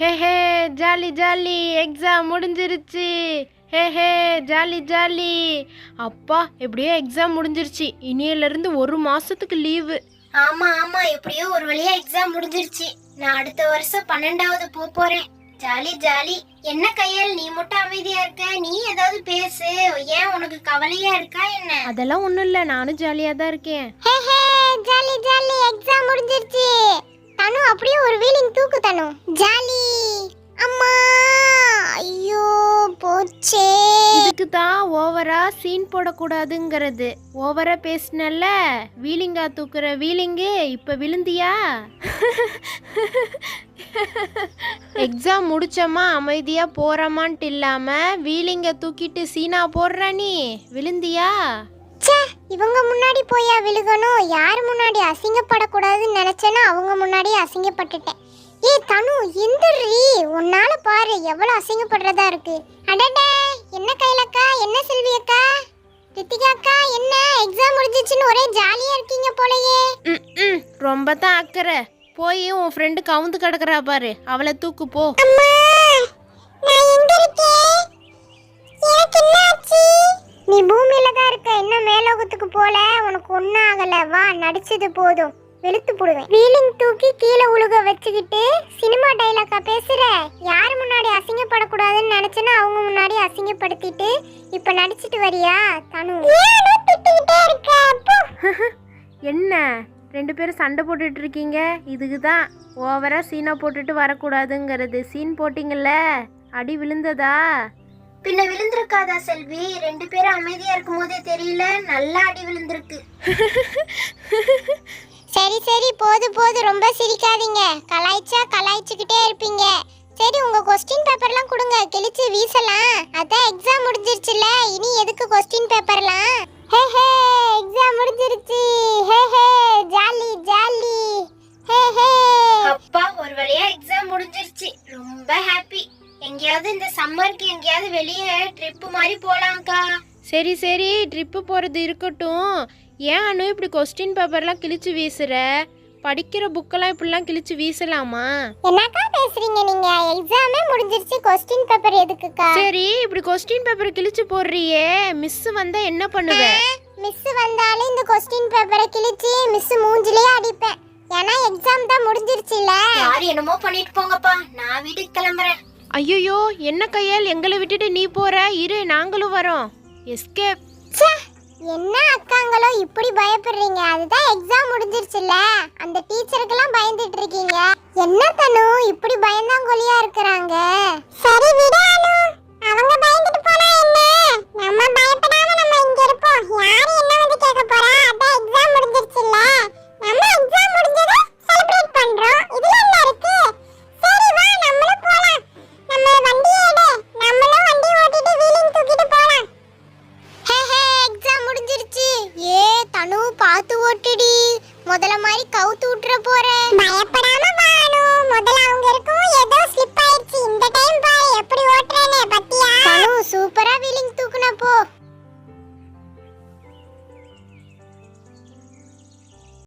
Hey hey jolly jolly exam முடிஞ்சிருச்சு. Hey hey jolly jolly. அப்பா எப்படியோ எக்ஸாம் முடிஞ்சிருச்சு. இனியிலிருந்து ஒரு மாசத்துக்கு லீவு ஆமா ஆமா எப்படியோ ஒரு வழியா எக்ஸாம் முடிஞ்சிருச்சு. நான் அடுத்த வருஷம் பன்னெண்டாவது போக போறேன். Jolly jolly. என்ன கையல் நீ மட்டும் அமைதியா இருக்க? நீ ஏதாவது பேசு. ஏன் உனக்கு கவலையா இருக்கா என்ன? அதெல்லாம் ஒன்றும் இல்லை. நானும் ஜாலியாக தான் இருக்கேன். Hey hey jolly jolly exam முடிஞ்சிருச்சு. தனு அப்படியே ஒரு வீலிங் தூக்கு தனு. ஜாலி. அம்மா! ஐயோ போச்சே. இதுக்கு தான் ஓவரா சீன் போடக்கூடாதுங்கிறது. ஓவரா பேசினல்ல? வீலிங்கா தூக்குற வீலிங்கு இப்போ விழுந்தியா? எக்ஸாம் முடிச்சோமா? அமைதியா போறோமான்ட்டு இல்லாம வீலிங்க தூக்கிட்டு சீனா போடுற நீ? விழுந்தியா? இவங்க முன்னாடி போயா விழுகணும்? யார் முன்னாடி அசிங்கப்படக்கூடாதுன்னு நினைச்சேன்னா அவங்க முன்னாடி அசிங்கப்பட்டுட்டேன். ஏ தனு எந்திரி. உன்னால பாரு எவ்வளவு அசிங்கப்படுறதா இருக்கு. அடடே என்ன கைலக்கா? என்ன செல்வி அக்கா? ரித்திகா அக்கா என்ன? எக்ஸாம் முடிஞ்சிச்சுன்னு ஒரே ஜாலியா இருக்கீங்க போலயே. ம், ரொம்ப தான் அக்கறை. போய் உன் ஃப்ரெண்டு கவுந்து கிடக்குறா பாரு. அவளை தூக்கு போ. அம்மா நான் எங்க இருக்கேன்? எனக்கு என்னாச்சு நீ பூமியில தான் இருக்க. இன்னும் மேலோகத்துக்கு போல. உனக்கு ஒன்றும் ஆகல. வா நடிச்சது போதும். வெளுத்து போடுவேன். வீலிங் தூக்கி கீழே உழுக வச்சுக்கிட்டு சினிமா டைலாக்கா பேசுற. யார் முன்னாடி அசிங்கப்படக்கூடாதுன்னு நினைச்சேன்னா அவங்க முன்னாடி அசிங்கப்படுத்திட்டு இப்ப நடிச்சிட்டு வரியா தனு? என்ன? ரெண்டு பேரும் சண்டை போட்டுட்டு இருக்கீங்க? இதுக்கு தான் ஓவரா சீனா போட்டுட்டு வரக்கூடாதுங்கிறது. சீன் போட்டிங்கல்ல? அடி விழுந்ததா? பின்ன விழுந்திருக்காதா செல்வி? ரெண்டு பேரும் அமைதியா இருக்கும் போதே தெரியல நல்லா அடி விழுந்திருக்கு. சரி சரி போது போது. ரொம்ப சிரிக்காதீங்க. கலாய்ச்சா கலாய்ச்சிக்கிட்டே இருப்பீங்க. சரி உங்க கொஸ்டின் பேப்பர்லாம் கொடுங்க. கிழிச்சு வீசலாம். அதான் எக்ஸாம் முடிஞ்சிருச்சுல இனி எதுக்கு கொஸ்டின் பேப்பர்லாம் ஹே ஹே எக்ஸாம் முடிஞ்சிருச்சு. Hey hey jolly jolly. Hey hey. அப்பா ஒரு வழியா எக்ஸாம் முடிஞ்சிருச்சு. ரொம்ப ஹாப்பி எங்கேயாவது இந்த சம்மருக்கு எங்கேயாவது வெளியே ட்ரிப் மாதிரி போலாம்க்கா. சரி சரி. ட்ரிப்பு போகிறது இருக்கட்டும். ஏன் அனு இப்படி கொஸ்டின் பேப்பர்லாம் கிழிச்சு வீசுற? படிக்கிற புக்கெல்லாம் இப்படிலாம் கிழிச்சு வீசலாமா? என்னக்கா பேசுறீங்க நீங்க? எக்ஸாமே முடிஞ்சிருச்சு. கொஸ்டின் பேப்பர் எதுக்குக்கா? சரி இப்படி கொஸ்டின் பேப்பர் கிழிச்சு போடுறியே. மிஸ் வந்தா என்ன பண்ணுவ? மிஸ் வந்தாலும் இந்த கொஸ்டின் பேப்பரை கிழிச்சு மிஸ் மூஞ்சிலேயே அடிப்பேன். ஏன்னா எக்ஸாம் தான் முடிஞ்சிருச்சுல. யார் என்னமோ பண்ணிட்டு போங்கப்பா. நான் வீட்டுக்கு கிளம்புறேன். ஐயோ என்ன கையால் எங்களை விட்டுட்டு நீ போற? இரு நாங்களும் வரோம். எஸ்கேப் என்ன இப்படி பயப்படுறீங்க? அதுதான் எக்ஸாம் முடிஞ்சிருச்சுல்ல? அந்த டீச்சருக்கெல்லாம் பயந்துட்டு இருக்கீங்க. என்ன தனு? இப்படி பயந்தாங்கொலியா இருக்கிறாங்க. சரி விடு அனு. அவங்க பயந்துட்டு போனா என்ன? நம்ம பயப்பட முதல்ல மாதிரி கவுத்து விட்டுற போறேன். பயப்படாம வாணும் முதல்ல அவங்க இருக்கும் ஏதோ